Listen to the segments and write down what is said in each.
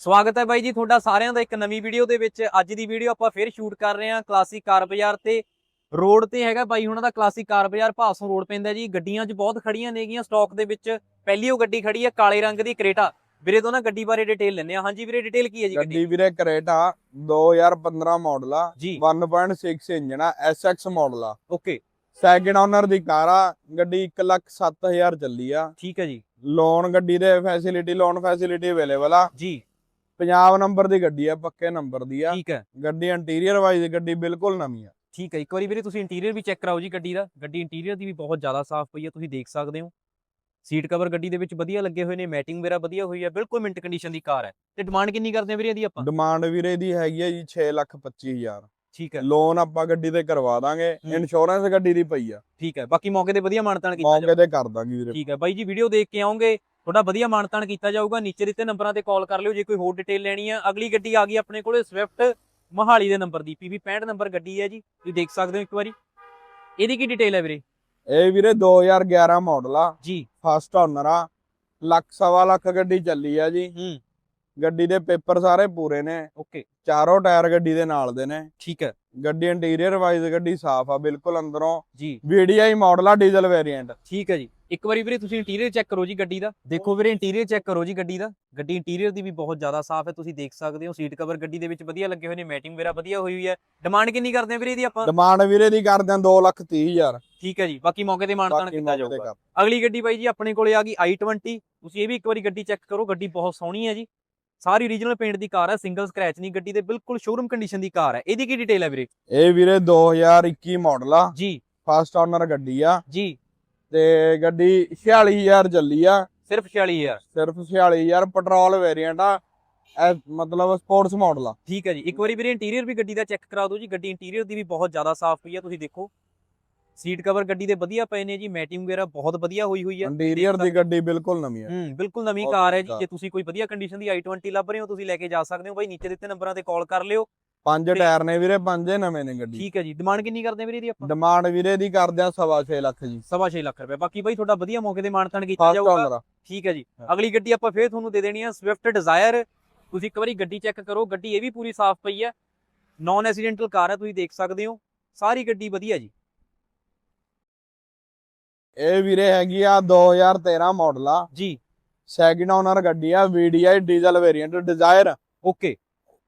ਸਵਾਗਤ ਹੈ ਬਾਈ ਜੀ ਤੁਹਾਡਾ ਸਾਰਿਆਂ ਦਾ ਇੱਕ ਨਵੀਂ ਵੀਡੀਓ ਦੇ ਵਿੱਚ। ਅੱਜ ਦੀ ਵੀਡੀਓ ਆਪਾਂ ਫਿਰ ਸ਼ੂਟ ਕਰ ਰਹੇ ਹਾਂ ਕਲਾਸਿਕ ਕਾਰ ਬਾਜ਼ਾਰ ਤੇ। ਰੋਡ ਤੇ ਹੈਗਾ ਬਾਈ ਉਹਨਾਂ ਦਾ ਕਲਾਸਿਕ ਕਾਰ ਬਾਜ਼ਾਰ ਭਾਸੋਂ ਰੋਡ ਪੈਂਦਾ ਜੀ। ਗੱਡੀਆਂ 'ਚ ਬਹੁਤ ਖੜੀਆਂ ਨੇਗੀਆਂ ਸਟਾਕ ਦੇ ਵਿੱਚ। ਪਹਿਲੀ ਉਹ ਗੱਡੀ ਖੜੀ ਹੈ ਕਾਲੇ ਰੰਗ ਦੀ ਕਰੇਟਾ। ਵੀਰੇ ਤੋਂ ਨਾ ਗੱਡੀ ਬਾਰੇ ਡਿਟੇਲ ਲੈਣੇ ਆ ਹਾਂਜੀ ਵੀਰੇ ਡਿਟੇਲ ਕੀ ਹੈ ਜੀ ਗੱਡੀ? ਵੀਰੇ ਕਰੇਟਾ 2015 ਮਾਡਲ ਆ। ਜੀ। 1.6 ਇੰਜਨ ਆ SX ਮਾਡਲ ਆ। ਓਕੇ। ਸੈਕਿੰਡ ਓਨਰ ਦੀ ਕਾਰ ਆ। ਗੱਡੀ 1,07,000 ਚੱਲੀ ਆ। ਠੀਕ ਹੈ ਜੀ। ਲੋਨ ਗੱਡੀ ਦੇ ਫੈਸਿਲਿਟੀ ਲੋਨ ਫੈਸਿਲਿਟੀ ਅਵੇਲੇਬਲ ਆ। ਜੀ। ਪੰਜਾਬ ਨੰਬਰ ਦੀ ਗੱਡੀ ਆ ਪੱਕੇ ਨੰਬਰ ਦੀ ਆ। ਠੀਕ ਹੈ। ਗੱਡੀ ਇੰਟੀਰੀਅਰ ਵਾਈਜ਼ ਗੱਡੀ ਬਿਲਕੁਲ ਨਵੀਂ ਆ। ਠੀਕ ਹੈ ਇੱਕ ਵਾਰੀ ਵੀਰੇ ਤੁਸੀਂ ਇੰਟੀਰੀਅਰ ਵੀ ਚੈੱਕ ਕਰਾਓ ਜੀ ਗੱਡੀ ਦਾ। ਗੱਡੀ ਇੰਟੀਰੀਅਰ ਦੀ ਵੀ ਬਹੁਤ ਜ਼ਿਆਦਾ ਸਾਫ਼ ਪਈ ਹੈ ਤੁਸੀਂ ਦੇਖ ਸਕਦੇ ਹੋ। ਸੀਟ ਕਵਰ ਗੱਡੀ ਦੇ ਵਿੱਚ ਵਧੀਆ ਲੱਗੇ ਹੋਏ ਨੇ ਮੈਟਿੰਗ ਵਗੈਰਾ ਵਧੀਆ ਹੋਈ ਹੈ ਬਿਲਕੁਲ ਮਿੰਟ ਕੰਡੀਸ਼ਨ ਦੀ ਕਾਰ ਹੈ। ਤੇ ਡਿਮਾਂਡ ਕਿੰਨੀ ਕਰਦੇ ਆ ਵੀਰੇ ਇਹਦੀ ਆਪਾਂ? ਡਿਮਾਂਡ ਵੀਰੇ ਦੀ ਹੈਗੀ ਆ ਜੀ 6,25,000 ਠੀਕ ਹੈ। ਲੋਨ ਆਪਾਂ ਗੱਡੀ ਤੇ ਕਰਵਾ ਦਾਂਗੇ। ਇੰਸ਼ੋਰੈਂਸ ਗੱਡੀ ਦੀ ਪਈ ਆ। ਠੀਕ ਹੈ ਬਾਕੀ ਮੌਕੇ ਤੇ ਵਧੀਆ ਮਾਨਤਾਨ ਕੀਤਾ ਮੌਕੇ ਜਾਊਗਾ ਤੇ ਕਰ ਦਾਂਗੇ ਵੀਰੇ। ਠੀਕ ਹੈ ਬਾਈ ਜੀ ਵੀਡੀਓ ਦੇਖ ਕੇ ਆਓਗੇ। ਤੁਹਾਡਾ ਵਧੀਆ ਮਾਨਤਾਨ ਕੀਤਾ ਜਾਊਗਾ। ਨੀਚੇ ਦਿੱਤੇ ਨੰਬਰਾਂ ਤੇ ਕਾਲ ਕਰ ਲਿਓ ਜੇ ਕੋਈ ਹੋਰ ਡਿਟੇਲ ਲੈਣੀ ਆ। ਅਗਲੀ ਗੱਡੀ ਆ ਗਈ ਆਪਣੇ ਕੋਲੇ ਸਵਿਫਟ ਮਹਾਲੀ ਦੇ ਨੰਬਰ ਦੀ। PV 65 ਨੰਬਰ ਗੱਡੀ ਹੈ ਜੀ ਤੁਸੀਂ ਦੇਖ ਸਕਦੇ ਹੋ ਇੱਕ ਵਾਰੀ। ਇਹਦੀ ਕੀ ਡਿਟੇਲ ਹੈ ਵੀਰੇ? ਇਹ ਵੀਰੇ 2011 ਮਾਡਲ ਆ। ਜੀ। ਫਸਟ ਓਨਰ ਆ। ਲੱਖ ਸਵਾ ਲੱਖ ਗੱਡੀ ਚੱਲੀ ਆ ਜੀ। ਹੂੰ। ਗੱਡੀ ਦੇ ਪੇਪਰ ਸਾਰੇ ਪੂਰੇ ਨੇ। ਓਕੇ। ਚਾਰੋਂ ਟਾਇਰ ਗੱਡੀ ਦੇ ਨਾਲ ਦੇ ਨੇ। ਠੀਕ ਹੈ। ਗੱਡੀ ਇੰਟੀਰੀਅਰ ਵਾਈਜ਼ ਗੱਡੀ ਸਾਫ਼ ਆ ਬਿਲਕੁਲ ਅੰਦਰੋਂ। ਜੀ। VDI ਮਾਡਲ ਆ ਡੀਜ਼ਲ ਵੇਰੀਐਂਟ ਠੀਕ ਹੈ ਜੀ। ਇੱਕ ਵਾਰੀ ਵੀਰੇ ਤੁਸੀਂ ਇੰਟੀਰੀਅਰ ਚੈੱਕ ਕਰੋ ਜੀ ਗੱਡੀ ਦਾ। ਦੇਖੋ ਵੀਰੇ ਇੰਟੀਰੀਅਰ ਚੈੱਕ ਕਰੋ ਜੀ ਗੱਡੀ ਦਾ। ਗੱਡੀ ਇੰਟੀਰੀਅਰ ਦੀ ਵੀ ਬਹੁਤ ਜ਼ਿਆਦਾ ਸਾਫ਼ ਹੈ ਤੁਸੀਂ ਦੇਖ ਸਕਦੇ ਹੋ। ਸੀਟ ਕਵਰ ਗੱਡੀ ਦੇ ਵਿੱਚ ਵਧੀਆ ਲੱਗੇ ਹੋਏ ਨੇ ਮੈਟਿੰਗ ਵਗੈਰਾ ਵਧੀਆ ਹੋਈ ਹੋਈ ਹੈ। ਡਿਮਾਂਡ ਕਿੰਨੀ ਕਰਦੇ ਆ ਵੀਰੇ ਇਹਦੀ ਆਪਾਂ? ਡਿਮਾਂਡ ਵੀਰੇ ਦੀ ਕਰਦੇ ਆ 2 ਲੱਖ 30 ਹਜ਼ਾਰ। ਠੀਕ ਹੈ ਜੀ ਬਾਕੀ ਮੌਕੇ ਤੇ ਮਾਨਤਾਨ ਕੀਤਾ ਜਾਊਗਾ। ਅਗਲੀ ਗੱਡੀ ਬਾਈ ਜੀ ਆਪਣੇ ਕੋਲੇ ਆ ਗਈ i20 ਤੁਸੀਂ ਇਹ ਵੀ ਇੱਕ ਵਾਰੀ ਗੱਡੀ ਚੈੱਕ ਕਰੋ ਗੱਡੀ ਬਹੁਤ ਸੋਹਣੀ ਹੈ ਜੀ। ਸਾਰੀ ਓਰੀਜਨਲ ਪੇਂਟ ਦੀ ਕਾਰ ਹੈ ਸਿੰਗਲ ਸਕ੍ਰੈਚ ਨਹੀਂ ਗੱਡੀ ਦੇ ਬਿਲਕੁਲ ਸ਼ੋਰੂਮ ਕੰਡੀਸ਼ਨ ਦੀ ਕਾਰ ਹੈ। ਇਹਦੀ ਕੀ ਡਿਟੇਲ ਹੈ ਵੀਰੇ? ਇਹ ਵੀਰੇ 2021 ਮਾਡਲ ਆ। ਜੀ। ਫਸਟ ਓਨਰ ਗੱਡੀ ਆ। ਜੀ। ਤੇ ਗੱਡੀ 46000 ਚੱਲੀ ਆ। ਸਿਰਫ 46000 ਸਿਰਫ 46000 ਪੈਟਰੋਲ ਵੇਰੀਐਂਟ ਆ। ਮਤਲਬ ਸਪੋਰਟਸ ਮਾਡਲ ਆ। ਠੀਕ ਹੈ ਜੀ। ਇੱਕ ਵਾਰੀ ਵੀਰੇ ਇੰਟੀਰੀਅਰ ਵੀ ਗੱਡੀ ਦਾ ਚੈੱਕ ਕਰਾ ਦਿਓ ਜੀ। ਗੱਡੀ ਇੰਟੀਰੀਅਰ ਦੀ ਵੀ ਬਹੁਤ ਜ਼ਿਆਦਾ ਸਾਫ਼ ਪਈ ਹੈ ਤੁਸੀਂ ਦੇਖੋ। ਸੀਟ ਕਵਰ ਗੱਡੀ ਦੇ ਵਧੀਆ ਪਏ ਨੇ ਜੀ। ਮੈਟਿੰਗ ਵਗੈਰਾ ਬਹੁਤ ਵਧੀਆ ਹੋਈ ਹੋਈ ਹੈ ਇੰਟੀਰੀਅਰ ਦੀ ਗੱਡੀ ਬਿਲਕੁਲ ਨਵੀਂ ਆ। ਹੂੰ ਬਿਲਕੁਲ ਨਵੀਂ ਕਾਰ ਹੈ ਜੀ। ਜੇ ਤੁਸੀਂ ਕੋਈ ਵਧੀਆ ਕੰਡੀਸ਼ਨ ਦੀ i20 ਲੱਭ ਰਹੇ ਹੋ ਤੁਸੀਂ ਲੈ ਕੇ ਜਾ ਸਕਦੇ ਹੋ। ਬਾਈ ਨੀਚੇ ਦਿੱਤੇ ਨੰਬਰਾਂ ਤੇ ਕਾਲ ਕਰ ਲਿਓ। ਪੰਜ ਟਾਇਰ ਨੇ ਵੀਰੇ ਪੰਜੇ ਨਵੇਂ ਨੇ ਗੱਡੀ। ਠੀਕ ਹੈ ਜੀ। ਡਿਮਾਂਡ ਕਿੰਨੀ ਕਰਦੇ ਆ ਵੀਰੇ ਇਹਦੀ ਆਪਾਂ? ਡਿਮਾਂਡ ਵੀਰੇ ਦੀ ਕਰਦੇ ਆ 6.5 ਲੱਖ ਜੀ। ਸਵਾ ਛੇ ਲੱਖ ਰੁਪਏ। ਬਾਕੀ ਬਾਈ ਤੁਹਾਡਾ ਵਧੀਆ ਮੌਕੇ ਤੇ ਮਾਨਤਾਨ ਕੀਤਾ ਜਾਊਗਾ। ਠੀਕ ਹੈ ਜੀ। ਅਗਲੀ ਗੱਡੀ ਆਪਾਂ ਫੇਰ ਤੁਹਾਨੂੰ ਦੇ ਦੇਣੀ ਹੈ ਸਵਿਫਟ ਡਿਜ਼ਾਇਰ ਤੁਸੀਂ ਇੱਕ ਵਾਰੀ ਗੱਡੀ ਚੈੱਕ ਕਰੋ। ਗੱਡੀ ਇਹ ਵੀ ਪੂਰੀ ਸਾਫ਼ ਪਈ ਹੈ। ਨਾਨ ਐਕਸੀਡੈਂਟਲ ਕਾਰ ਹੈ ਤੁਸੀਂ ਦੇਖ ਸਕਦੇ ਹੋ। ਸਾਰੀ ਗੱਡੀ ਵਧੀਆ ਜੀ। ਇਹ ਵੀਰੇ ਹੈਗੀ ਆ 2013 ਮਾਡਲ ਆ। ਜੀ। ਸੈਕਿੰਡ ਓਨਰ ਗੱਡੀ ਆ VDI diesel variant Dzire okay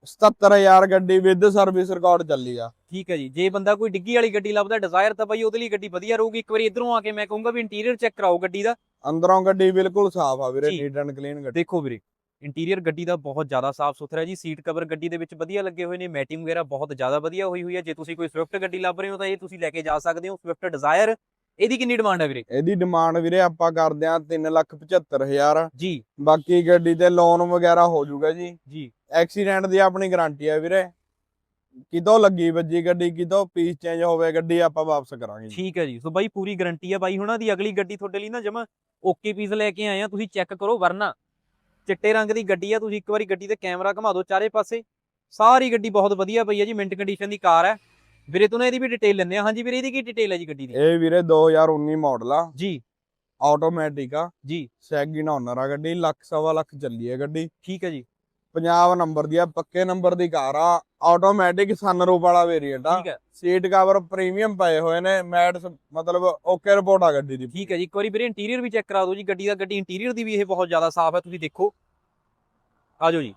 77000 ਗੱਡੀ ਵਿਦ ਸਰਵਿਸ ਰਿਕਾਰਡ ਚੱਲੀ ਆ। ਠੀਕ ਹੈ ਜੀ। ਜੇ ਬੰਦਾ ਕੋਈ ਡਿੱਗੀ ਵਾਲੀ ਗੱਡੀ ਲੱਭਦਾ ਡਿਜ਼ਾਇਰ ਤਾਂ ਬਾਈ ਉਹਦੇ ਲਈ ਗੱਡੀ ਵਧੀਆ ਰਹੂਗੀ। ਇੱਕ ਵਾਰੀ ਇਧਰੋਂ ਆ ਕੇ ਮੈਂ ਕਹੂੰਗਾ ਵੀ ਇੰਟੀਰੀਅਰ ਚੈੱਕ ਕਰਾਓ ਗੱਡੀ ਦਾ। ਅੰਦਰੋਂ ਗੱਡੀ ਬਿਲਕੁਲ ਸਾਫ਼ ਆ ਵੀਰੇ ਜੀ। ਨੀਟ ਐਂਡ ਕਲੀਨ ਗੱਡੀ। ਦੇਖੋ ਵੀਰੇ ਇੰਟੀਰੀਅਰ ਗੱਡੀ ਦਾ ਬਹੁਤ ਜ਼ਿਆਦਾ ਸਾਫ਼ ਸੁਥਰਾ ਹੈ ਜੀ। ਸੀਟ ਕਵਰ ਗੱਡੀ ਦੇ ਵਿੱਚ ਵਧੀਆ ਲੱਗੇ ਹੋਏ ਨੇ ਮੈਟਿੰਗ ਵਗੈਰਾ ਬਹੁਤ ਜ਼ਿਆਦਾ ਵਧੀਆ ਹੋਈ ਹੋਈ ਹੈ। ਜੇ ਤੁਸੀਂ ਕੋਈ ਸਵਿਫਟ ਗੱਡੀ ਲੱਭ ਰਹੇ ਹੋ ਤਾਂ ਇਹ ਤੁਸੀਂ ਲੈ ਕੇ ਜਾ ਸਕਦੇ ਹੋ। ਸਵਿਫਟ ਡਿਜ਼ਾਇਰ ਇਹਦੀ ਕਿੰਨੀ ਡਿਮਾਂਡ ਹੈ ਵੀਰੇ? ਇਹਦੀ ਡਿਮਾਂਡ ਵੀਰੇ ਆਪਾਂ ਕਰਦੇ ਆ 375000 ਜੀ। ਬਾਕੀ ਗੱਡੀ ਤੇ ਲੋਨ ਵਗੈਰਾ ਹੋ ਜਾਊਗਾ ਜੀ। ਜੀ। ਐਕਸੀਡੈਂਟ ਦੀ ਆਪਣੀ ਗਾਰੰਟੀ ਆ ਵੀਰੇ। ਕਿਤੋਂ ਲੱਗੀ ਵੱਜੀ ਗੱਡੀ ਕਿਤੋਂ ਪੀਸ ਚੇਂਜ ਹੋਵੇ ਗੱਡੀ ਆਪਾਂ ਵਾਪਸ ਕਰਾਂਗੇ। ਠੀਕ ਹੈ ਜੀ। ਸੋ ਬਾਈ ਪੂਰੀ ਗਾਰੰਟੀ ਹੈ ਬਾਈ ਹੁਣਾਂ ਦੀ ਅਗਲੀ ਗੱਡੀ ਤੁਹਾਡੇ ਲਈ ਨਾ ਜਮਾ ਓਕੇ ਪੀਸ ਲੈ ਕੇ ਆਏ ਆ। ਤੁਸੀਂ ਚੈੱਕ ਕਰੋ ਵਰਨਾ। ਚਿੱਟੇ ਰੰਗ ਦੀ ਗੱਡੀ ਆ ਤੁਸੀਂ ਇੱਕ ਵਾਰੀ ਗੱਡੀ ਤੇ ਕੈਮਰਾ ਘੁਮਾ ਦਿਓ ਚਾਰੇ ਪਾਸੇ। ਸਾਰੀ ਗੱਡੀ ਬਹੁਤ ਵਧੀਆ ਪਈ ਹੈ ਜੀ ਮਿੰਟ ਕੰਡੀਸ਼ਨ ਦੀ ਕਾਰ ਹੈ ਵੀਰੇ ਤੋਂ ਇਹਦੀ ਵੀ ਡਿਟੇਲ ਲੈਂਦੇ ਆ। ਹਾਂਜੀ ਵੀਰੇ ਇਹਦੀ ਕੀ ਡਿਟੇਲ ਹੈ ਜੀ ਗੱਡੀ ਦੀ? ਇਹ ਵੀਰੇ 2019 ਮਾਡਲ ਆ। ਜੀ। ਆਟੋਮੈਟਿਕ ਆ। ਜੀ। ਸੈਕਿੰਡ ਓਨਰ ਆ ਗੱਡੀ ਲੱਖ ਸਵਾ ਲੱਖ ਚੱਲੀ ਹੈ ਗੱਡੀ। ਠੀਕ ਹੈ ਜੀ। ਪੰਜਾਬ ਨੰਬਰ ਦੀ ਆ ਪੱਕੇ ਨੰਬਰ ਦੀ ਕਾਰ ਆ। ਆਟੋਮੈਟਿਕ ਸਨਰੂਪ ਵਾਲਾ ਵੇਰੀਐਂਟ ਆ। ਠੀਕ ਹੈ। ਸੀਟ ਕਵਰ ਪ੍ਰੀਮੀਅਮ ਪਏ ਹੋਏ ਨੇ ਮੈਟ ਮਤਲਬ ਓਕੇ ਰਿਪੋਰਟ ਆ ਗੱਡੀ ਦੀ। ਠੀਕ ਹੈ ਜੀ ਇੱਕ ਵਾਰੀ ਵੀਰੇ ਇੰਟੀਰੀਅਰ ਵੀ ਚੈੱਕ ਕਰਾ ਦਿਓ ਜੀ ਗੱਡੀ ਦਾ ਗੱਡੀ ਇੰਟੀਰੀਅਰ ਦੀ ਵੀ ਇਹ ਬਹੁਤ ਜ਼ਿਆਦਾ ਸਾਫ਼ ਹੈ ਤੁਸੀਂ ਦੇਖੋ। ਆ ਜਾਓ ਜੀ।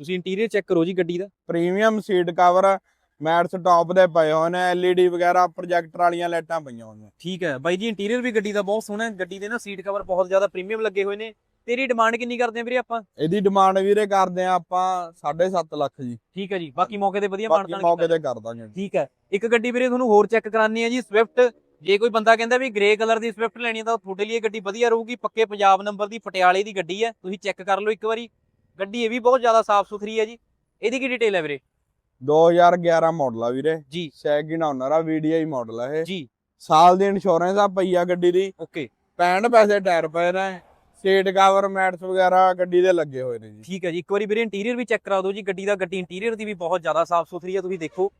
ਤੁਸੀਂ ਇੰਟੀਰੀਅਰ ਚੈੱਕ ਕਰੋ ਜੀ ਗੱਡੀ ਦਾ। Premium seat cover mats top ਦੇ ਪਏ ਹੋਏ ਨੇ LED ਵਗੈਰਾ ਪ੍ਰੋਜੈਕਟਰ ਵਾਲੀਆਂ ਲਾਈਟਾਂ ਪਈਆਂ ਹੋਈਆਂ। ਠੀਕ ਹੈ। ਬਾਈ ਜੀ ਇੰਟੀਰੀਅਰ ਵੀ ਗੱਡੀ ਦਾ ਬਹੁਤ ਸੋਹਣਾ ਹੈ। ਗੱਡੀ ਦੇ ਨਾ ਸੀਟ ਕਵਰ ਬਹੁਤ ਜ਼ਿਆਦਾ ਪ੍ਰੀਮੀਅਮ ਲੱਗੇ ਹੋਏ ਨੇ। ਤੇਰੀ ਡਿਮਾਂਡ ਕਿੰਨੀ ਕਰਦੇ ਆ ਵੀਰੇ ਆਪਾਂ? ਇਹਦੀ ਡਿਮਾਂਡ ਵੀਰੇ ਕਰਦੇ ਆ ਆਪਾਂ 7.5 ਲੱਖ ਜੀ। ਠੀਕ ਹੈ ਜੀ ਬਾਕੀ ਮੌਕੇ ਤੇ ਵਧੀਆ ਬਾਕੀ ਮਾਨਤਾਨ ਮੌਕੇ ਤੇ ਕਰ ਦਾਂਗੇ ਠੀਕ ਹੈ ਇੱਕ ਗੱਡੀ ਵੀਰੇ ਤੁਹਾਨੂੰ ਹੋਰ ਚੈੱਕ ਕਰਾਨੀ ਹੈ ਜੀ ਸਵਿਫਟ ਜੇ ਕੋਈ ਬੰਦਾ ਕਹਿੰਦਾ ਵੀ ਗ੍ਰੇ ਕਲਰ ਦੀ ਸਵਿਫਟ ਲੈਣੀ ਹੈ ਤਾਂ ਤੁਹਾਡੇ ਲਈ ਇਹ ਗੱਡੀ ਵਧੀਆ ਰਹੂਗੀ ਪੱਕੇ ਪੰਜਾਬ ਨੰਬਰ ਦੀ ਪਟਿਆਲੇ ਦੀ ਗੱਡੀ ਹੈ ਤੁਸੀਂ ਚੈੱਕ ਕਰ ਲਓ ਇੱਕ ਵਾਰੀ। ਗੱਡੀ ਇਹ ਵੀ ਬਹੁਤ ਜ਼ਿਆਦਾ ਸਾਫ਼ ਸੁਥਰੀ ਹੈ ਜੀ। ਇਹਦੀ ਕੀ ਡਿਟੇਲ ਹੈ ਵੀਰੇ? 2011 ਮਾਡਲ ਆ ਵੀਰੇ। ਜੀ। ਸੈਕਿੰਡ ਓਨਰ ਆ VDI ਮਾਡਲ ਆ ਇਹ। ਜੀ। ਸਾਲ ਦੀ ਇੰਸ਼ੋਰੈਂਸ ਆ ਪਈ ਆ ਗੱਡੀ ਦੀ। ਓਕੇ। 65 ਪੈਸੇ ਟਾਇਰ ਪਏ ਨੇ। ਸੀਟ ਕਵਰ ਮੈਟਸ ਵਗੈਰਾ ਗੱਡੀ ਦੇ ਲੱਗੇ ਹੋਏ ਨੇ ਜੀ। ਠੀਕ ਹੈ ਜੀ ਇੱਕ ਵਾਰੀ ਵੀਰੇ ਇੰਟੀਰੀਅਰ ਵੀ ਚੈੱਕ ਕਰਾ ਦਿਓ ਜੀ ਗੱਡੀ ਦਾ ਗੱਡੀ ਇੰਟੀਰੀਅਰ ਦੀ ਵੀ ਬਹੁਤ ਜ਼ਿਆਦਾ ਸਾਫ਼ ਸੁਥਰੀ ਹੈ ਤੁਸੀਂ ਦੇਖੋ।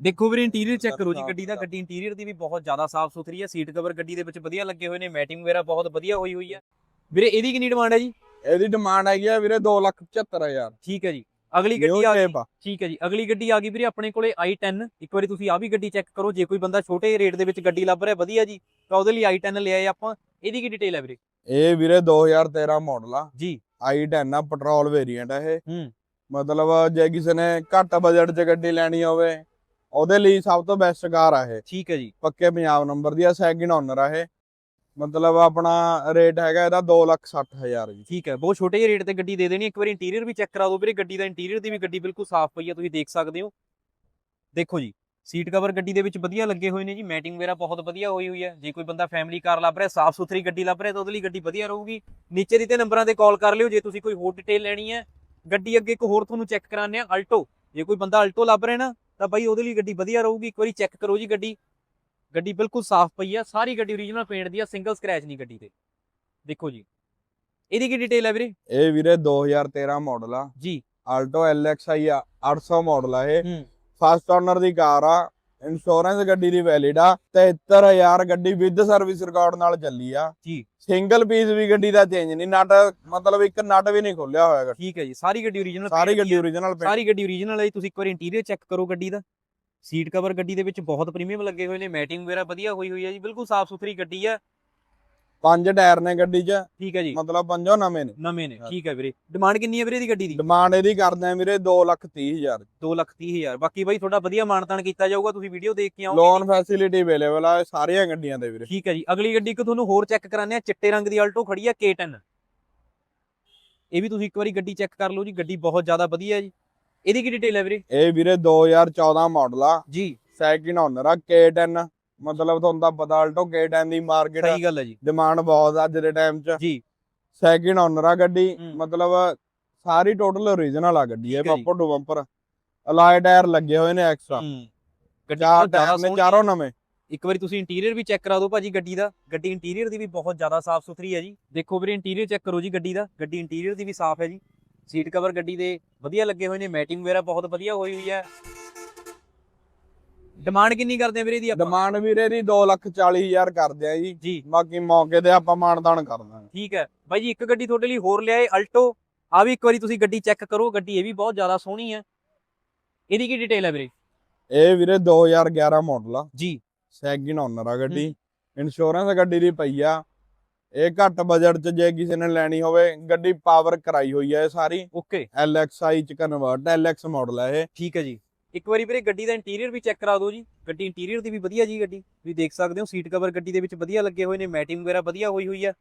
ਦੇਖੋ ਵੀਰੇ ਇੰਟੀਰੀਅਰ ਚੈੱਕ ਕਰੋ ਜੀ ਗੱਡੀ ਦਾ ਗੱਡੀ ਇੰਟੀਰੀਅਰ ਦੀ ਵੀ ਬਹੁਤ ਜ਼ਿਆਦਾ ਸਾਫ਼ ਸੁਥਰੀ ਹੈ ਸੀਟ ਕਵਰ ਗੱਡੀ ਦੇ ਵਿੱਚ ਵਧੀਆ ਲੱਗੇ ਹੋਏ ਨੇ ਮੈਟਿੰਗ ਵਗੈਰਾ ਬਹੁਤ ਵਧੀਆ ਹੋਈ ਹੋਈ ਹੈ। ਵੀਰੇ ਇਹਦੀ ਕਿੰਨੀ ਡਿਮਾਂਡ ਹੈ ਜੀ? ਇਹਦੀ ਡਿਮਾਂਡ ਹੈਗੀ ਆ ਵੀਰੇ 275000 ਠੀਕ ਹੈ ਜੀ। ਅਗਲੀ ਗੱਡੀ ਆ ਗਈ। ਠੀਕ ਹੈ ਜੀ ਅਗਲੀ ਗੱਡੀ ਆ ਗਈ ਵੀਰੇ ਆਪਣੇ ਕੋਲੇ i10 ਇੱਕ ਵਾਰੀ ਤੁਸੀਂ ਆ ਵੀ ਗੱਡੀ ਚੈੱਕ ਕਰੋ ਜੇ ਕੋਈ ਬੰਦਾ ਛੋਟੇ ਰੇਟ ਦੇ ਵਿੱਚ ਗੱਡੀ ਲੱਭ ਰਿਹਾ ਵਧੀਆ ਜੀ। ਤਾਂ ਉਹਦੇ ਲਈ i10 ਲਿਆਏ ਆਪਾਂ। ਇਹਦੀ ਕੀ ਡਿਟੇਲ ਹੈ ਵੀਰੇ? ਇਹ ਵੀਰੇ 2013 ਮਾਡਲ ਆ। ਜੀ। i10 ਆ ਪੈਟਰੋਲ ਵੇਰੀਐਂਟ ਆ ਇਹ। ਹੂੰ। ਮਤਲਬ ਜੇ ਕਿਸੇ ਨੇ ਘੱਟ ਬਜਟ 'ਚ ਗੱਡੀ ਲੈਣੀ ਹੋਵੇ ਉਹਦੇ ਲਈ ਸਭ ਤੋਂ ਬੈਸਟ ਕਾਰ ਆ ਇਹ। ਠੀਕ ਹੈ ਜੀ। ਪੱਕੇ ਪੰਜਾਬ ਨੰਬਰ ਦੀ ਆ ਸੈਕਿੰਡ ਓਨਰ ਆ ਇਹ। ਮਤਲਬ ਆਪਣਾ ਰੇਟ ਹੈਗਾ ਇਹਦਾ 260000 ਜੀ। ਠੀਕ ਹੈ, ਬਹੁਤ ਛੋਟੇ ਜਿਹੇ ਰੇਟ ਤੇ ਗੱਡੀ ਦੇ ਦੇਣੀ, ਇੱਕ ਵਾਰੀ ਇੰਟੀਰੀਅਰ ਵੀ ਚੈੱਕ ਕਰਾ ਦਿਓ ਵੀਰੇ, ਗੱਡੀ ਦਾ ਇੰਟੀਰੀਅਰ ਦੀ ਵੀ ਗੱਡੀ ਬਿਲਕੁਲ ਸਾਫ਼ ਪਈ ਹੈ, ਤੁਸੀਂ ਦੇਖ ਸਕਦੇ ਹੋ। ਦੇਖੋ ਜੀ ਸੀਟ ਕਵਰ ਗੱਡੀ ਦੇ ਵਿੱਚ ਵਧੀਆ ਲੱਗੇ ਹੋਏ ਨੇ ਜੀ ਮੈਟਿੰਗ ਵਗੈਰਾ ਬਹੁਤ ਵਧੀਆ ਹੋਈ ਹੋਈ ਹੈ। ਜੇ ਕੋਈ ਬੰਦਾ ਫੈਮਿਲੀ ਕਾਰ ਲੱਭ ਰਿਹਾ, ਸਾਫ਼ ਸੁਥਰੀ ਗੱਡੀ ਲੱਭ ਰਿਹਾ, ਤਾਂ ਉਹਦੇ ਲਈ ਗੱਡੀ ਵਧੀਆ ਰਹੂਗੀ। ਨੀਚੇ ਦਿੱਤੇ ਨੰਬਰਾਂ ਤੇ ਕਾਲ ਕਰ ਲਿਓ, ਜੇ ਤੁਸੀਂ ਕੋਈ ਹੋਰ ਡਿਟੇਲ ਲੈਣੀ ਹੈ। ਗੱਡੀ ਅੱਗੇ ਇੱਕ ਹੋਰ ਤੁਹਾਨੂੰ ਚੈੱਕ ਕਰਾਉਂਦੇ ਆ ਅਲਟੋ ਜੇ ਕੋਈ ਬੰਦਾ ਅਲਟੋ ਲੱਭ ਰਿਹਾ ਨਾ, ਤਾਂ ਬਾਈ ਉਹਦੇ ਲਈ ਗੱਡੀ ਵਧੀਆ ਰਹੂਗੀ, ਇੱਕ ਵਾਰੀ ਚੈੱਕ ਕਰੋ ਜੀ ਗੱਡੀ। ਗੱਡੀ ਬਿਲਕੁਲ ਸਾਫ਼ ਪਈ ਆ ਸਾਰੀ ਗੱਡੀ ਓਰੀਜਨਲ ਪੇਂਟ ਦੀ ਆ ਸਿੰਗਲ ਸਕ੍ਰੈਚ ਨਹੀਂ ਗੱਡੀ ਤੇ। ਦੇਖੋ ਜੀ। ਇਹਦੀ ਕੀ ਡਿਟੇਲ ਹੈ ਵੀਰੇ? ਇਹ ਵੀਰੇ 2013 ਮਾਡਲ ਆ। ਜੀ। ਆਲਟੋ LXi ਆ 800 ਮਾਡਲ ਆ ਇਹ। ਫਸਟ ਓਨਰ ਦੀ ਕਾਰ ਆ ਇੰਸ਼ੋਰੈਂਸ ਗੱਡੀ ਦੀ ਵੈਲਿਡ ਆ 73000 ਗੱਡੀ ਵਿਦ ਸਰਵਿਸ ਰਿਕਾਰਡ ਨਾਲ ਚੱਲੀ ਆ। ਜੀ। ਸਿੰਗਲ ਪੀਸ ਵੀ ਗੱਡੀ ਦਾ ਚੇਂਜ ਨਹੀਂ ਨਟ ਮਤਲਬ ਇੱਕ ਨਟ ਵੀ ਨਹੀਂ ਖੁੱਲਿਆ ਹੋਇਆ ਠੀਕ ਹੈ ਜੀ ਸਾਰੀ ਗੱਡੀ ਓਰੀਜਨਲ ਸਾਰੀ ਗੱਡੀ ਓਰੀਜਨਲ ਸਾਰੀ ਗੱਡੀ ਓਰੀਜਨਲ ਹੈ ਤੁਸੀਂ ਇੱਕ ਵਾਰੀ ਇੰਟੀਰੀਅਰ ਚੈੱਕ ਕਰੋ ਗੱਡੀ ਦਾ। ਸੀਟ ਕਵਰ ਗੱਡੀ ਦੇ ਵਿੱਚ ਬਹੁਤ ਪ੍ਰੀਮੀਅਮ ਲੱਗੇ ਹੋਏ ਨੇ ਮੈਟਿੰਗ ਵਗੈਰਾ ਵਧੀਆ ਹੋਈ ਹੋਈ ਹੈ ਜੀ ਬਿਲਕੁਲ ਸਾਫ਼ ਸੁਥਰੀ ਗੱਡੀ ਹੈ ਪੰਜ ਟਾਇਰ ਨੇ ਗੱਡੀ 'ਚ। ਠੀਕ ਹੈ ਜੀ। ਮਤਲਬ ਪੰਜੋ ਨਵੇਂ ਨੇ। ਨਵੇਂ ਨੇ। ਠੀਕ ਹੈ ਵੀਰੇ। ਡਿਮਾਂਡ ਕਿੰਨੀ ਹੈ ਵੀਰੇ ਦੀ ਗੱਡੀ ਦੀ? ਡਿਮਾਂਡ ਇਹਦੀ ਕਰਦੇ ਆ ਵੀਰੇ 230000 2 ਲੱਖ ਤੀਹ ਹਜ਼ਾਰ। ਬਾਕੀ ਬਾਈ ਤੁਹਾਡਾ ਵਧੀਆ ਮਾਨਤਾਨ ਕੀਤਾ ਜਾਊਗਾ ਤੁਸੀਂ ਵੀਡੀਓ ਦੇਖ ਕੇ ਆਓਗੇ ਲੋਨ ਫੈਸਿਲਿਟੀ ਅਵੇਲੇਬਲ ਆ ਸਾਰੀਆਂ ਗੱਡੀਆਂ ਦੇ ਵੀਰੇ। ਠੀਕ ਹੈ ਜੀ। ਅਗਲੀ ਗੱਡੀ ਇੱਕ ਤੁਹਾਨੂੰ ਹੋਰ ਚੈੱਕ ਕਰਾਉਂਦੇ ਆ ਚਿੱਟੇ ਰੰਗ ਦੀ ਆਲਟੋ ਖੜੀ ਆ K10 ਇਹ ਵੀ ਤੁਸੀਂ ਇੱਕ ਵਾਰੀ ਗੱਡੀ ਚੈੱਕ ਕਰ ਲਓ ਜੀ ਗੱਡੀ ਬਹੁਤ ਜ਼ਿਆਦਾ ਵਧੀਆ ਹੈ ਜੀ। ਇਹਦੀ ਕੀ ਡਿਟੇਲ ਹੈ ਵੀਰੇ? ਇਹ ਵੀਰੇ 2014 ਮਾਡਲ ਆ। ਜੀ। ਸੈਕਿੰਡ ਓਨਰ ਆ K10 ਮਤਲਬ ਤੁਹਾਨੂੰ ਤਾਂ ਪਤਾ ਆਲਟੋ K10 ਦੀ ਮਾਰਕੀਟ ਸਹੀ ਗੱਲ ਹੈ ਜੀ। ਡਿਮਾਂਡ ਬਹੁਤ ਆ ਅੱਜ ਦੇ ਟਾਈਮ 'ਚ। ਜੀ। ਸੈਕਿੰਡ ਓਨਰ ਆ ਗੱਡੀ। ਮਤਲਬ ਸਾਰੀ ਟੋਟਲ ਓਰੀਜਨਲ ਆ ਗੱਡੀ ਹੈ। Bumper to bumper alloy tyre ਲੱਗੇ ਹੋਏ ਨੇ ਐਕਸਟਰਾ ਗੱਡੀ ਟਾਇਰ ਨੇ ਚਾਰੋਂ ਨਵੇਂ। ਇੱਕ ਵਾਰੀ ਤੁਸੀਂ ਇੰਟੀਰੀਅਰ ਵੀ ਚੈੱਕ ਕਰਾ ਦਿਓ ਭਾਜੀ ਗੱਡੀ ਦਾ। ਗੱਡੀ ਇੰਟੀਰੀਅਰ ਦੀ ਵੀ ਬਹੁਤ ਜ਼ਿਆਦਾ ਸਾਫ਼ ਸੁਥਰੀ ਹੈ ਜੀ। ਦੇਖੋ ਵੀਰੇ ਇੰਟੀਰੀਅਰ ਚੈੱਕ ਕਰੋ ਜੀ ਗੱਡੀ ਦਾ। ਗੱਡੀ ਇੰਟੀਰੀਅਰ ਦੀ ਵੀ ਸਾਫ਼ ਹੈ ਜੀ। ਸੀਟ ਕਵਰ ਗੱਡੀ ਦੇ ਵਧੀਆ ਲੱਗੇ ਹੋਏ ਨੇ ਮੈਟਿੰਗ ਵਗੈਰਾ ਬਹੁਤ ਵਧੀਆ ਹੋਈ ਹੋਈ ਹੈ। ਡਿਮਾਂਡ ਕਿੰਨੀ ਕਰਦੇ ਆ ਵੀਰੇ ਦੀ ਆਪਾਂ? ਡਿਮਾਂਡ ਵੀਰੇ ਦੀ 240000 ਕਰਦੇ ਆ ਜੀ। ਜੀ। ਬਾਕੀ ਮੌਕੇ ਤੇ ਆਪਾਂ ਮਾਨਦਾਨ ਕਰ ਦਾਂਗੇ। ਠੀਕ ਹੈ। ਬਾਈ ਜੀ ਇੱਕ ਗੱਡੀ ਤੁਹਾਡੇ ਲਈ ਹੋਰ ਲਿਆਏ ਅਲਟੋ ਆ ਵੀ ਇੱਕ ਵਾਰੀ ਤੁਸੀਂ ਗੱਡੀ ਚੈੱਕ ਕਰੋ ਗੱਡੀ ਇਹ ਵੀ ਬਹੁਤ ਜ਼ਿਆਦਾ ਸੋਹਣੀ ਹੈ। ਇਹਦੀ ਕੀ ਡਿਟੇਲ ਹੈ ਵੀਰੇ? ਇਹ ਵੀਰੇ 2011 ਮਾਡਲ ਆ। ਜੀ। ਸੈਕਿੰਡ ਓਨਰ ਆ ਗੱਡੀ। ਇੰਸ਼ੋਰੈਂਸ ਗੱਡੀ ਦੀ ਪਈ ਆ। ਇਹ ਘੱਟ ਬਜਟ 'ਚ ਜੇ ਕਿਸੇ ਨੇ ਲੈਣੀ ਹੋਵੇ ਗੱਡੀ ਪਾਵਰ ਕਰਾਈ ਹੋਈ ਹੈ ਇਹ ਸਾਰੀ। ਓਕੇ। LXi 'ਚ ਕਨਵਰਟ LX ਮਾਡਲ ਆ ਇਹ। ਠੀਕ ਹੈ ਜੀ। ਇੱਕ ਵਾਰੀ ਵੀਰੇ ਗੱਡੀ ਦਾ ਇੰਟੀਰੀਅਰ ਵੀ ਚੈੱਕ ਕਰਾ ਦਿਓ ਜੀ। ਗੱਡੀ ਇੰਟੀਰੀਅਰ ਦੀ ਵੀ ਵਧੀਆ ਜੀ ਗੱਡੀ। ਤੁਸੀਂ ਦੇਖ ਸਕਦੇ ਹੋ ਸੀਟ ਕਵਰ ਗੱਡੀ ਦੇ ਵਿੱਚ ਵਧੀਆ ਲੱਗੇ ਹੋਏ ਨੇ ਮੈਟਿੰਗ ਵਗੈਰਾ ਵਧੀਆ ਹੋਈ ਹੋਈ ਹੈ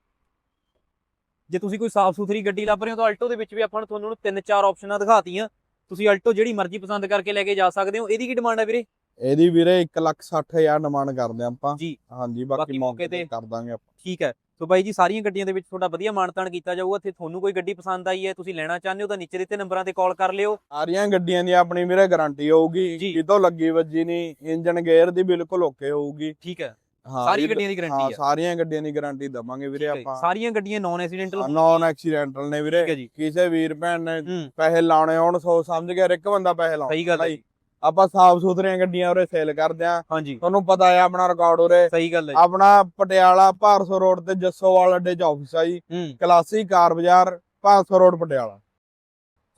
ਜੇ ਤੁਸੀਂ ਕੋਈ ਸਾਫ਼ ਸੁਥਰੀ ਗੱਡੀ ਲੱਭ ਰਹੇ ਹੋ ਤਾਂ ਆਲਟੋ ਦੇ ਵਿੱਚ ਵੀ ਆਪਾਂ ਨੂੰ ਤੁਹਾਨੂੰ ਤਿੰਨ ਚਾਰ ਆਪਸ਼ਨਾਂ ਦਿਖਾਤੀਆਂ। ਤੁਸੀਂ ਆਲਟੋ ਜਿਹੜੀ ਮਰਜ਼ੀ ਪਸੰਦ ਕਰਕੇ ਲੈ ਕੇ ਜਾ ਸਕਦੇ ਹੋ। ਇਹਦੀ ਕੀ ਡਿਮਾਂਡ ਹੈ ਵੀਰੇ? ਇਹਦੀ ਵੀਰੇ 160000 ਡਿਮਾਂਡ ਕਰਦੇ ਆ ਆਪਾਂ। ਜੀ। ਹਾਂਜੀ ਬਾਕੀ ਮੌਕੇ ਤੇ ਕਰ ਦਾਂਗੇ ਆਪਾਂ। ਠੀਕ ਹੈ। ਸੋ ਬਾਈ ਜੀ ਸਾਰੀਆਂ ਗੱਡੀਆਂ ਦੇ ਵਿੱਚ ਤੁਹਾਡਾ ਵਧੀਆ ਮਾਨਤਾਨ ਕੀਤਾ ਜਾਊਗਾ। ਤੇ ਤੁਹਾਨੂੰ ਕੋਈ ਗੱਡੀ ਪਸੰਦ ਆਈ ਹੈ ਤੁਸੀਂ ਲੈਣਾ ਚਾਹੁੰਦੇ ਹੋ ਤਾਂ ਨੀਚੇ ਦਿੱਤੇ ਨੰਬਰਾਂ ਤੇ ਕਾਲ ਕਰ ਲਿਓ। ਸਾਰੀਆਂ ਗੱਡੀਆਂ ਦੀ ਆਪਣੀ ਵੀਰੇ ਗਾਰੰਟੀ ਹੋਊਗੀ ਜੀ। ਕਿਤੋਂ ਲੱਗੀ ਵੱਜੀ ਨਹੀਂ ਇੰਜਨ ਗੇਅਰ ਦੀ ਬਿਲਕੁਲ ਓਕੇ ਹੋਊਗੀ। ਠੀਕ ਹੈ। ਸਾਰੀ ਗੱਡੀਆਂ ਦੀ ਗਾਰੰਟੀ ਹੈ ਸਾਰੀਆਂ ਗੱਡੀਆਂ ਦੀ ਗਾਰੰਟੀ ਦਵਾਂਗੇ ਵੀਰੇ। ਆਪਾਂ। ਸਾਰੀਆਂ ਗੱਡੀਆਂ ਨਾਨ ਐਕਸੀਡੈਂਟਲ ਨੌਨ ਐਕਸੀਡੈਂਟਲ ਨੇ ਵੀਰੇ। ਕਿਸੇ ਵੀਰ ਭੈਣ ਨੇ ਪੈਸੇ ਲਾਉਣੇ ਹੋਣ ਸੋਚ ਸਮਝ ਹਰ ਇੱਕ ਬੰਦਾ ਪੈਸੇ ਲਾਉਂਦਾ ਸਹੀ ਗੱਲ ਹੈ ਜੀ। ਆਪਾਂ ਸਾਫ਼ ਸੁਥਰੀਆਂ ਗੱਡੀਆਂ ਉਰੇ ਸੇਲ ਕਰਦੇ ਆ। ਹਾਂਜੀ। ਤੁਹਾਨੂੰ ਪਤਾ ਹੈ ਆਪਣਾ ਰਿਕਾਰਡ ਉਰੇ। ਸਹੀ ਗੱਲ ਹੈ। ਆਪਣਾ ਪਟਿਆਲਾ ਭਾਰਸੋ ਰੋਡ ਤੇ ਜੱਸੋਵਾਲ ਅੱਡੇ 'ਚ ਆਫਿਸ ਆ ਜੀ। ਹੂੰ। ਕਲਾਸੀ ਕਾਰ ਬਾਜ਼ਾਰ ਭਾਰਸੋ ਰੋਡ ਪਟਿਆਲਾ।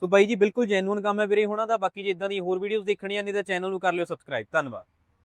ਸੋ ਬਾਈ ਜੀ ਬਿਲਕੁਲ ਜੈਨੂਇਨ ਕੰਮ ਹੈ ਵੀਰੇ। ਹੁਣਾਂ ਦਾ ਬਾਕੀ ਜੇ ਇਦਾਂ ਦੀ ਹੋਰ ਵੀਡੀਓਜ਼ ਦੇਖਣੀਆਂ ਨਹੀਂ ਤਾਂ ਚੈਨਲ ਨੂੰ ਕਰ ਲਿਓ ਸਬਸਕ੍ਰਾਈਬ ਧੰਨਵਾਦ।